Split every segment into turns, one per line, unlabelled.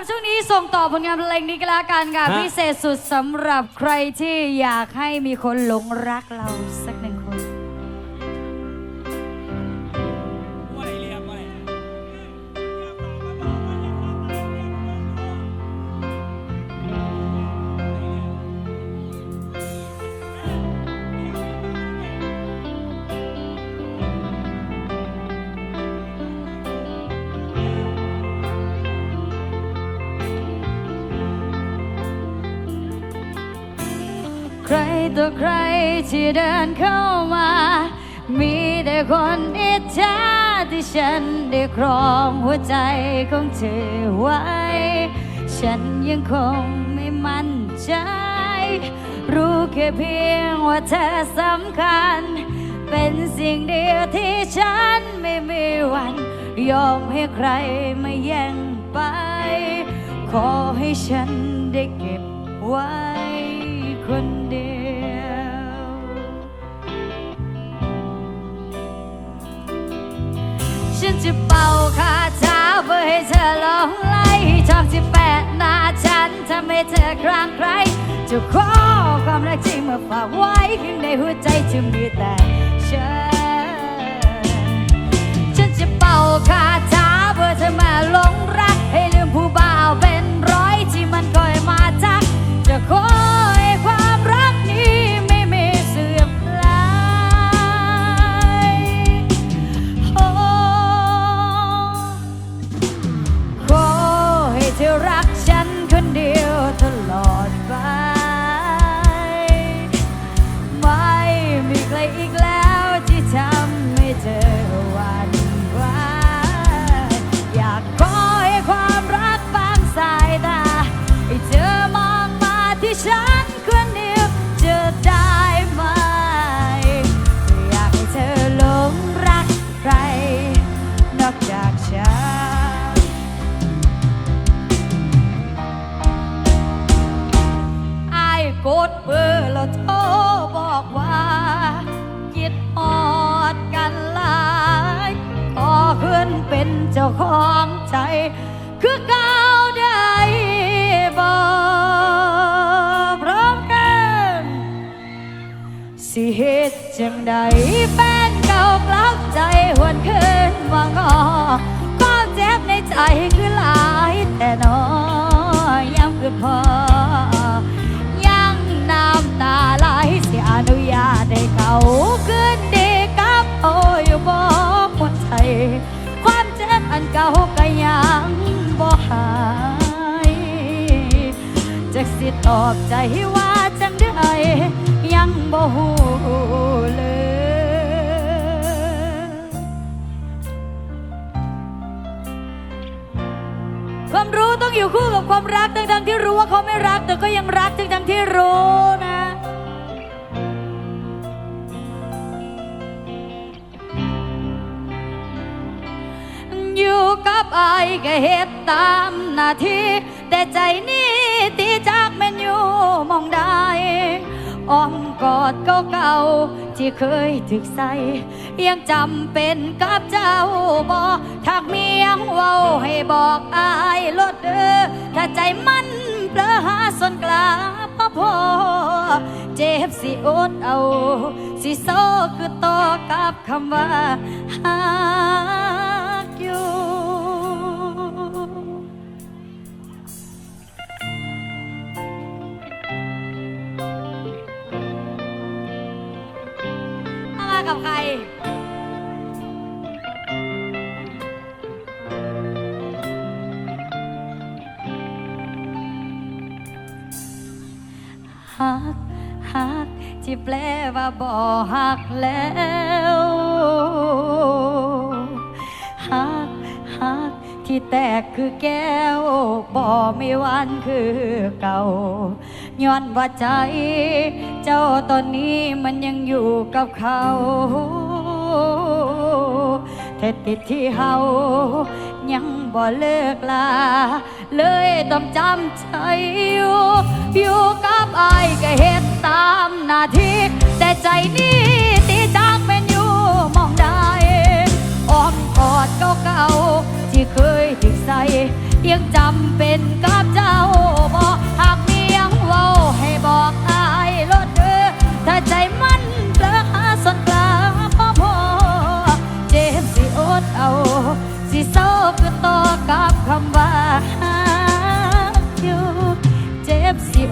รับช่วงนี้ส่งต่อผลงานเพลงนี้ก็แล้วกันค่ะ
ฮะ
พิเศษสุดสำหรับใครที่อยากให้มีคนหลงรักเราสัก ใครตัวใครที่เดินเข้ามา มีแต่คนอิจฉาที่ฉันได้ครองหัวใจของเธอไว้ ฉันยังคงไม่มั่นใจ รู้แค่เพียงว่าเธอสำคัญ เป็นสิ่งเดียวที่ฉันไม่มีวัน ยอมให้ใครมาแย่งไป ขอให้ฉันได้เก็บไว้ ฉันจะเป่าคาถาเพื่อให้เธอหลงไหลทองที่แปะหน้าฉันทำให้เธอครางใครจะขอความรักที่มาฝากไว้ข้างในหัวใจจะมีแต่ฉันฉันจะเป่าคาถาเพื่อเธอมาหลงรักให้ลืมผู้บ ที่ทำให้เธอหวันไหวอยากขอให้ความรักบางสายตาให้เธอมองมาที่ฉัน เป็นเจ้าของใจ คือเก่าได้บอพร้อมกัน สิเหตุจังใดแฟนเก่ากลับใจหวนคืนมางอความเจ็บในใจคือลา เจ็บอันเก่าก็ยังบ่หายจักสิตอบใจว่าจังได้ยังบ่ฮู้เลยความรู้ต้องอยู่คู่กับความรักทั้งๆที่รู้ว่าเขาไม่รัก แต่ก็ยังรักทั้งๆที่รู้นะ อยู่กับไอ้ายก็เฮ็ดตามหน้าที่แต่ใจนี่ตีจากแม่นอยู่มองได้อ้อมกอดเก่าๆที่เคยถึกใส่ยังจำเป็นกับเจ้าบอถ้าเมียงเว้าให้บอกอายลดเด้อถ้าใจมันเปลอหาส่วนกลางพ่อพอเจ็บสิอดเอา สิโซคือต่อกับคำว่าหา กับใคร หักหักที่แปลว่าบ่หักแล้วหักหักที่แตกคือแก้วบ่มีวันคือเก่าย้อนว่าใจ เจ้าตอนนี้มันยังอยู่กับเขาเธอติดที่เฮายังบ่เลิกลา เลยต้องจำใจอยู่ อยู่กับไอ้ก็เห็ดตามนาทีแต่ใจนี้ติดักเป็นอยู่มองได้อ้อมกอดเก่าๆที่เคยถึกใส่ยังจำเป็น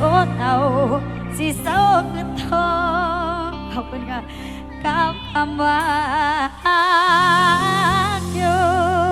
โอดเตาสิเศร้าคือทองขอบคุณค่ะกับคำว่าอยู่